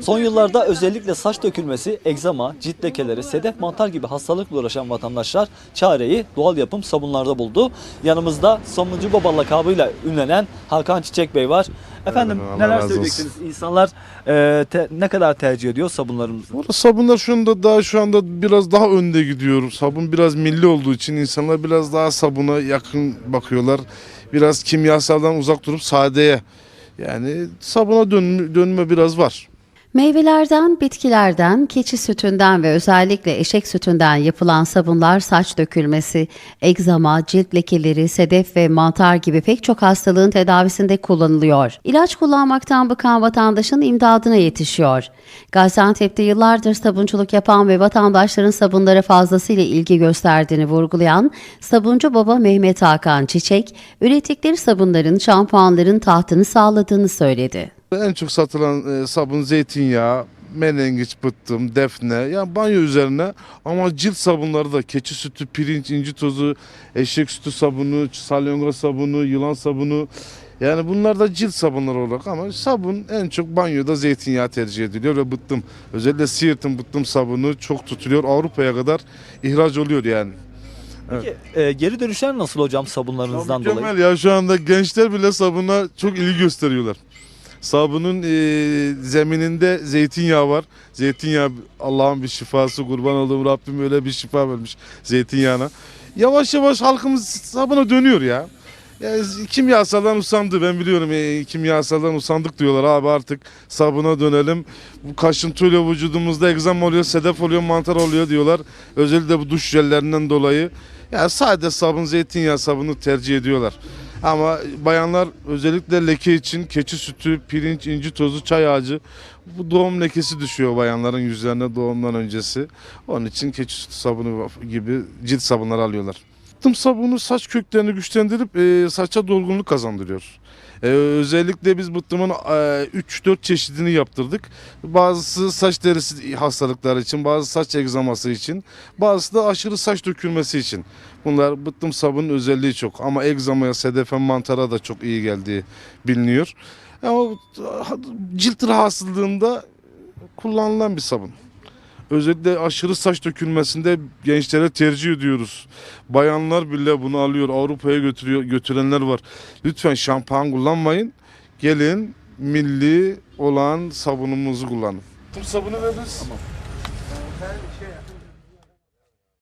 Son yıllarda özellikle saç dökülmesi, egzama, cilt lekeleri, sedef mantar gibi hastalıkla uğraşan vatandaşlar çareyi doğal yapım sabunlarda buldu. Yanımızda Sabuncu Baba lakabıyla ünlenen Hakan Çiçek Bey var. Efendim Allah neler razı söyleyeceksiniz? İnsanlar e, te- ne kadar tercih ediyor sabunlarımızı? Burada sabunlar şu anda daha şu anda biraz daha önde gidiyor. Sabun biraz milli olduğu için insanlar biraz daha sabuna yakın bakıyorlar. Biraz kimyasaldan uzak durup sadeye yani sabuna dönme, dönme biraz var. Meyvelerden, bitkilerden, keçi sütünden ve özellikle eşek sütünden yapılan sabunlar saç dökülmesi, egzama, cilt lekeleri, sedef ve mantar gibi pek çok hastalığın tedavisinde kullanılıyor. İlaç kullanmaktan bıkan vatandaşın imdadına yetişiyor. Gaziantep'te yıllardır sabunculuk yapan ve vatandaşların sabunlara fazlasıyla ilgi gösterdiğini vurgulayan sabuncu baba Mehmet Hakan Çiçek, ürettikleri sabunların şampuanların tahtını sağladığını söyledi. En çok satılan e, sabun zeytinyağı, menengiç, pıttım, defne yani banyo üzerine ama cilt sabunları da keçi sütü, pirinç, inci tozu, eşek sütü sabunu, salyangoz sabunu, yılan sabunu yani bunlar da cilt sabunları olarak ama sabun en çok banyoda zeytinyağı tercih ediliyor ve bıttım özellikle Siirt'in bıttım sabunu çok tutuluyor Avrupa'ya kadar ihraç oluyor yani. Peki e, geri dönüşler nasıl hocam sabunlarınızdan dolayı? Mükemmel ya şu anda gençler bile sabuna çok ilgi gösteriyorlar. Sabunun e, zemininde zeytinyağı var. Zeytinyağı Allah'ın bir şifası kurban olduğum Rabbim öyle bir şifa vermiş zeytinyağına. Yavaş yavaş halkımız sabuna dönüyor ya. ya kimyasaldan usandı ben biliyorum e, kimyasaldan usandık diyorlar abi artık sabuna dönelim. Bu kaşıntıyla vücudumuzda egzam oluyor, sedef oluyor, mantar oluyor diyorlar. Özellikle bu duş jellerinden dolayı. Ya sade sabun, zeytinyağı sabunu tercih ediyorlar. Ama bayanlar özellikle leke için keçi sütü, pirinç, inci tozu, çay ağacı bu doğum lekesi düşüyor bayanların yüzlerine doğumdan öncesi. Onun için keçi sütü sabunu gibi cilt sabunları alıyorlar. Tım sabunu saç köklerini güçlendirip e, saça dolgunluk kazandırıyor. E, özellikle biz bıttımın e, 3-4 çeşidini yaptırdık. Bazısı saç derisi hastalıkları için, bazı saç egzaması için, bazısı da aşırı saç dökülmesi için. Bunlar bıttım sabunun özelliği çok ama egzamaya, sedefe, mantara da çok iyi geldiği biliniyor. Ama cilt rahatsızlığında kullanılan bir sabun. Özellikle aşırı saç dökülmesinde gençlere tercih ediyoruz. Bayanlar bile bunu alıyor, Avrupa'ya götürüyor, götürenler var. Lütfen şampuan kullanmayın. Gelin milli olan sabunumuzu kullanın. Tüm sabunu veririz. Tamam.